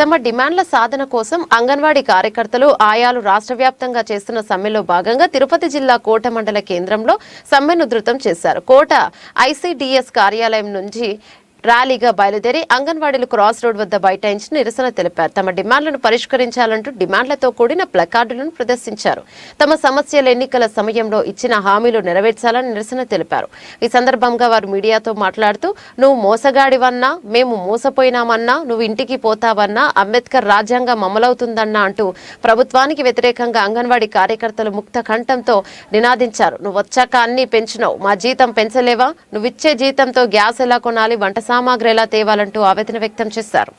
తమ డిమాండ్ల సాధన కోసం అంగన్వాడీ కార్యకర్తలు ఆయాలు రాష్ట్ర వ్యాప్తంగా చేస్తున్న సమ్మెలో భాగంగా తిరుపతి జిల్లా కోట మండల కేంద్రంలో సమ్మెను ధృతం చేశారు. కోట ఐసీడీఎస్ కార్యాలయం నుంచి ర్యాలీగా బయలుదేరి అంగన్వాడీలు క్రాస్ రోడ్ వద్ద బైఠాయించి నిరసన తెలిపారు. తమ డిమాండ్లను పరిష్కరించాలంటూ డిమాండ్లతో కూడిన ప్లకార్డులను ప్రదర్శించారు. తమ సమస్యల ఎన్నికల సమయంలో ఇచ్చిన హామీలు నెరవేర్చాలని నిరసన తెలిపారు. ఈ సందర్భంగా వారు మీడియాతో మాట్లాడుతూ నువ్వు మోసగాడివన్నా మేము మోసపోయినామన్నా నువ్వు ఇంటికి పోతావన్నా అంబేద్కర్ రాజ్యాంగం అమలవుతుందన్నా అంటూ ప్రభుత్వానికి వ్యతిరేకంగా అంగన్వాడీ కార్యకర్తలు ముక్త కంఠంతో నినాదించారు. నువ్వు వచ్చాక అన్ని పెంచినావు. మా జీతం పెంచలేవా? నువ్విచ్చే జీతంతో గ్యాస్ ఎలా కొనాలి? వంట సామాగ్రి ఎలా తేవాలంటూ ఆవేదన వ్యక్తం చేశారు.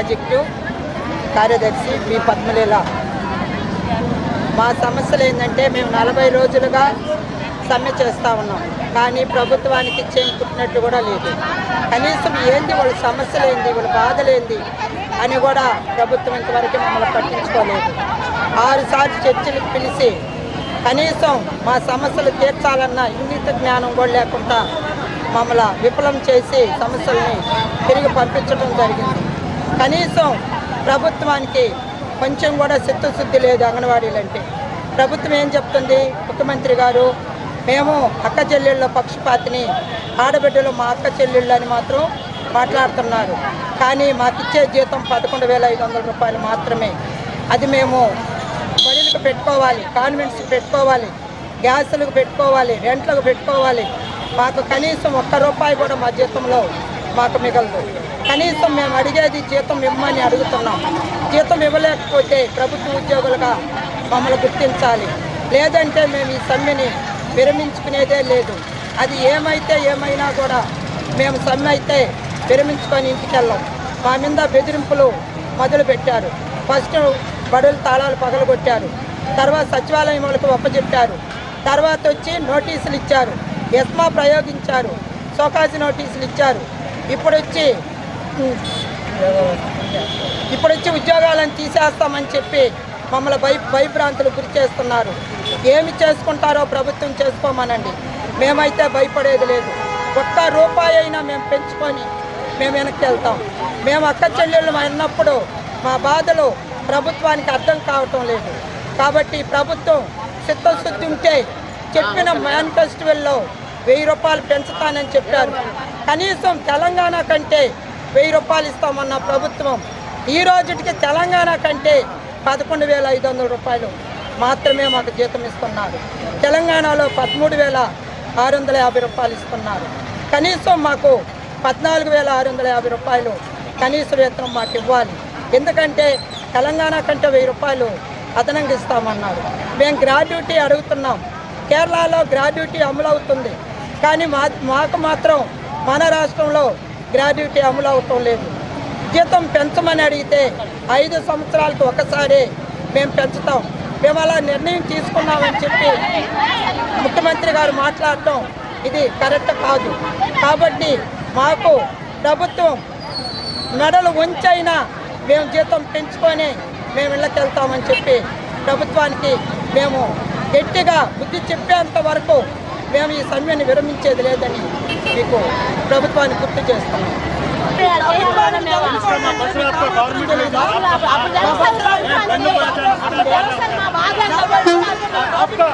ప్రాజెక్టు కార్యదర్శి మీ పద్మలీల. మా సమస్యలు ఏంటంటే మేము నలభై రోజులుగా సమ్మె చేస్తూ ఉన్నాం కానీ ప్రభుత్వానికి చేయించుకున్నట్టు కూడా లేదు. కనీసం ఏంది వాళ్ళ సమస్యలు ఏంది వాళ్ళ బాధలేంది అని కూడా ప్రభుత్వం ఇంతవరకు మమ్మల్ని పట్టించుకోలేదు. ఆరుసార్లు చర్చలకు పిలిచి కనీసం మా సమస్యలు తీర్చాలన్న ఇంగిత జ్ఞానం కూడా లేకుండా మమ్మల్ని విఫలం చేసి సమస్యల్ని తిరిగి పంపించడం జరిగింది. కనీసం ప్రభుత్వానికి కొంచెం కూడా చిత్తశుద్ధి లేదు అంగన్వాడీలంటే. ప్రభుత్వం ఏం చెప్తుంది? ముఖ్యమంత్రి గారు మేము అక్క చెల్లెళ్ళ పక్షపాతిని ఆడబిడ్డలు మా అక్క చెల్లెళ్ళు అని మాత్రం మాట్లాడుతున్నారు. కానీ మాకిచ్చే జీతం పదకొండు వేల ఐదు వందల రూపాయలు మాత్రమే. అది మేము బడులకు పెట్టుకోవాలి కాన్వెంట్స్కి పెట్టుకోవాలి గ్యాసులకు పెట్టుకోవాలి రెంట్లకు పెట్టుకోవాలి. మాకు కనీసం ఒక్క రూపాయి కూడా మా జీతంలో మాకు మిగలదు. కనీసం మేము అడిగేది జీతం ఇవ్వమని అడుగుతున్నాం. జీతం ఇవ్వలేకపోతే ప్రభుత్వ ఉద్యోగులుగా మమ్మల్ని గుర్తించాలి. లేదంటే మేము ఈ సమ్మెని విరమించుకునేదే లేదు. అది ఏమైతే ఏమైనా కూడా మేము సమ్మె అయితే విరమించుకొని ఇంటికి వెళ్ళాం. మా మీద బెదిరింపులు మొదలు పెట్టారు ఫస్ట్ బడులు తాళాలు పగలగొట్టారు. తర్వాత సచివాలయం వాళ్ళకి ఒప్పచెప్పారు. తర్వాత వచ్చి నోటీసులు ఇచ్చారు. ఎస్మా ప్రయోగించారు. సోకాజీ నోటీసులు ఇచ్చారు. ఇప్పుడు వచ్చి ఇప్పుడు వచ్చి ఉద్యోగాలను తీసేస్తామని చెప్పి మమ్మల్ని భయ భయభ్రాంతులు గురి చేస్తున్నారు. ఏమి చేసుకుంటారో ప్రభుత్వం చేసుకోమనండి. మేమైతే భయపడేది లేదు. ఒక్క రూపాయి అయినా మేము పెంచుకొని మేము వెనక్కి వెళ్తాం. మేము అక్క చెల్లెళ్ళు అన్నప్పుడు మా బాధలు ప్రభుత్వానికి అర్థం కావటం లేదు. కాబట్టి ప్రభుత్వం చిత్తశుద్ధి ఉంటే చెప్పిన మేనిఫెస్టివల్లో వెయ్యి రూపాయలు పెంచుతానని చెప్పారు. కనీసం తెలంగాణ కంటే వెయ్యి రూపాయలు ఇస్తామన్న ప్రభుత్వం ఈ రోజుటికి తెలంగాణ కంటే పదకొండు వేల ఐదు వందల రూపాయలు మాత్రమే మాకు జీతం ఇస్తున్నారు. తెలంగాణలో పదమూడు వేల ఆరు వందల యాభై రూపాయలు ఇస్తున్నారు. కనీసం మాకు పద్నాలుగు వేల ఆరు వందల యాభై రూపాయలు కనీస వేతనం మాకు ఇవ్వాలి. ఎందుకంటే తెలంగాణ కంటే వెయ్యి రూపాయలు అదనంగా ఇస్తామన్నారు. మేము గ్రాడ్యుటీ అడుగుతున్నాం. కేరళలో గ్రాడ్యుటీ అమలు అవుతుంది కానీ మా మాకు మాత్రం మన రాష్ట్రంలో గ్రాడ్యుటీ అమలు అవటం లేదు. జీతం పెంచమని అడిగితే ఐదు సంవత్సరాలకు ఒకసారి మేము పెంచుతాం. మేము అలా నిర్ణయం తీసుకున్నామని చెప్పి ముఖ్యమంత్రి గారు మాట్లాడటం ఇది కరెక్ట్ కాదు. కాబట్టి మాకు ప్రభుత్వం మెడలు ఉంచైనా మేము జీతం పెంచుకొని మేము ఇళ్ళకెళ్తామని చెప్పి ప్రభుత్వానికి మేము గట్టిగా బుద్ధి చెప్పేంత వరకు మేము ఈ సమ్మెను విరమించేది లేదని మీకు ప్రభుత్వాన్ని గుర్తు చేస్తున్నాం అప్పుడు